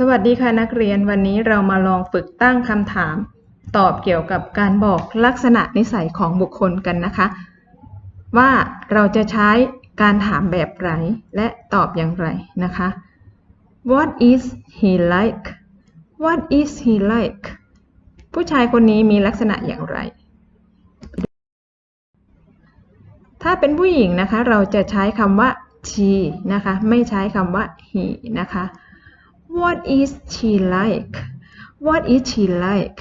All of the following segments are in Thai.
สวัสดีค่ะนักเรียนวันนี้เรามาลองฝึกตั้งคำถาม ตอบเกี่ยวกับการบอกลักษณะนิสัยของบุคคลกันนะคะ ว่าเราจะใช้การถามแบบไหนและตอบอย่างไรนะคะ What is he like What is he like ผู้ชายคนนี้มีลักษณะอย่างไร ถ้าเป็นผู้หญิงนะคะ เราจะใช้คำว่า she นะคะ ไม่ใช้คำว่า he นะคะ What is she like What is she like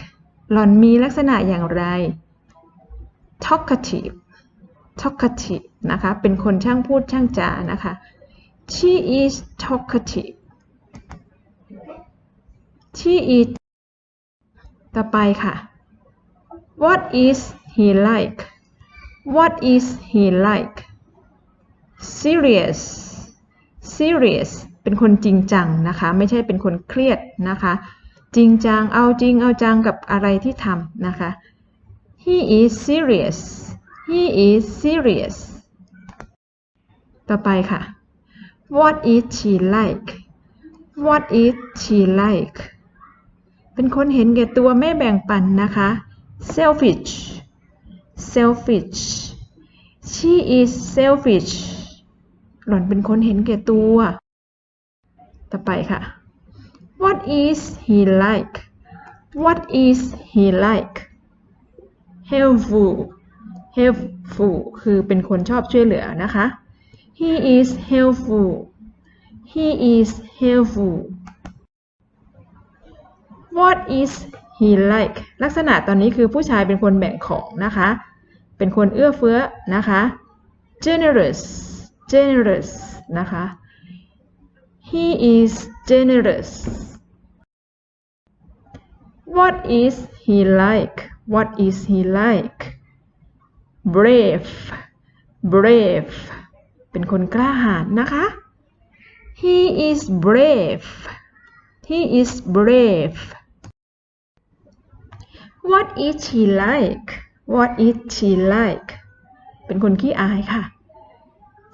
หล่อนมีลักษณะอย่างไร talkative talkative นะคะ เป็นคนช่างพูดช่างจานะคะ she is talkative she is ต่อไปค่ะ What is he like What is he like serious serious เป็นคนจริงจังนะคะ ไม่ใช่เป็นคนเครียดนะคะ จริงจังเอาจริงเอาจังกับอะไรที่ทำนะคะ he is serious he is serious ต่อไปค่ะ what is she like what is she like เป็นคนเห็นแก่ตัวไม่แบ่งปันนะคะ selfish selfish she is selfish หล่อนเป็นคนเห็นแก่ตัว ต่อไปค่ะ what is he like what is he like helpful helpful คือเป็นคนชอบช่วยเหลือนะคะ he is helpful he is helpful what is he like ลักษณะตอนนี้คือผู้ชายเป็นคนแบ่งของนะคะ เป็นคนเอื้อเฟื้อนะคะ generous generous นะคะ he is generous what is he like what is he like brave brave เป็นคนกล้าหาญนะคะ he is brave he is brave what is she like what is she like เป็นคนขี้อายค่ะ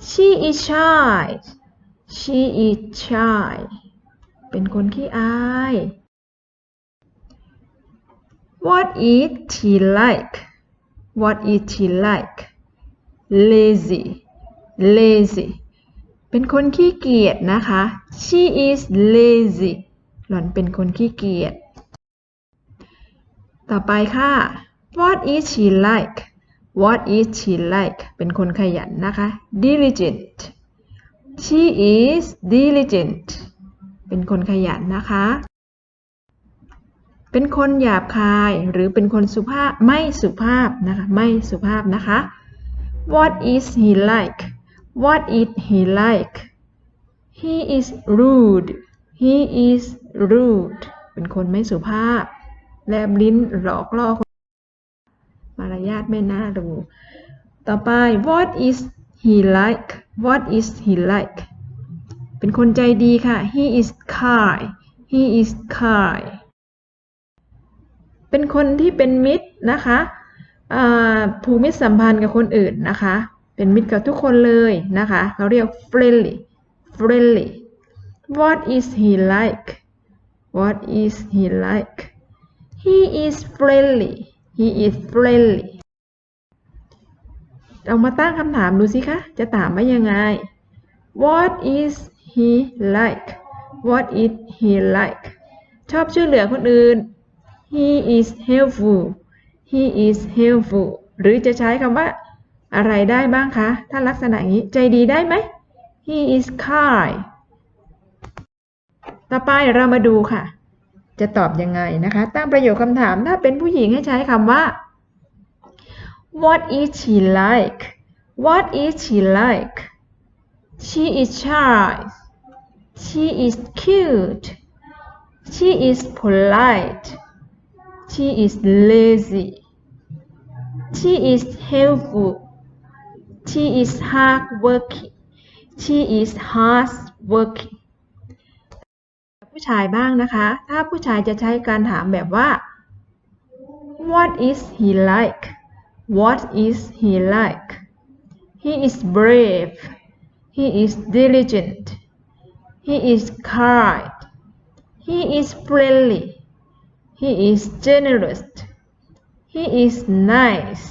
she is shy she is shy เป็นคนขี้อาย what is she like what is she like lazy lazy เป็นคนขี้เกียจนะคะ she is lazy หล่อนเป็นคนขี้เกียจ ต่อไปค่ะ what is she like what is she like เป็นคนขยันนะคะ diligent she is diligent เป็นคนขยันนะคะ เป็นคนหยาบคายหรือเป็นคนสุภาพไม่สุภาพนะคะไม่สุภาพนะคะ what is he like what is he like he is rude he is rude เป็นคนไม่สุภาพ แลบลิ้นหลอกล่อคนมารยาทไม่น่าดู ต่อไป what is he like what is he like เป็นคนใจดีค่ะ he is kind he is kind เป็นคนที่เป็นมิตรนะคะผูกมิตรสัมพันธ์กับคนอื่นนะคะ เป็นมิตรกับทุกคนเลยนะคะเขาเรียก friendly friendly what is he like what is he like he is friendly he is friendly เรามาตั้งคำถามดูสิคะ จะถามว่ายังไง what is he like what is he like ชอบช่วยเหลือคนอื่น he is helpful he is helpful หรือจะใช้คำว่า อะไรได้บ้างคะ ถ้าลักษณะอย่างนี้ ใจดีได้ไหม he is kind ต่อไปเรามาดูค่ะ จะตอบยังไงนะคะ ตั้งประโยคคำถามถ้าเป็นผู้หญิงให้ใช้คำว่า what is she like what is she like she is shy she is cute she is polite she is lazy she is helpful she is hardworking she is hardworking ผู้ชายบ้างนะคะ ถ้าผู้ชายจะใช้การถามแบบว่า what is he like what is he like he is brave he is diligent he is kind he is friendly he is generous he is nice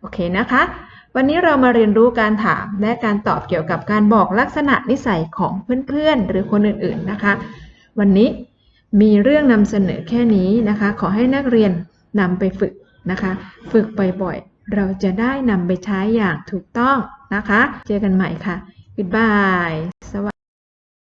โอเคนะคะ วันนี้เรามาเรียนรู้การถามและการตอบเกี่ยวกับการบอกลักษณะนิสัยของเพื่อนๆ หรือคนอื่นๆนะคะ วันนี้มีเรื่องนำเสนอแค่นี้นะคะ ขอให้นักเรียนนำไปฝึก นะคะ ฝึกบ่อยๆ เราจะได้นำไปใช้อย่างถูกต้องนะคะ เจอกันใหม่ค่ะ Goodbye สวัสดี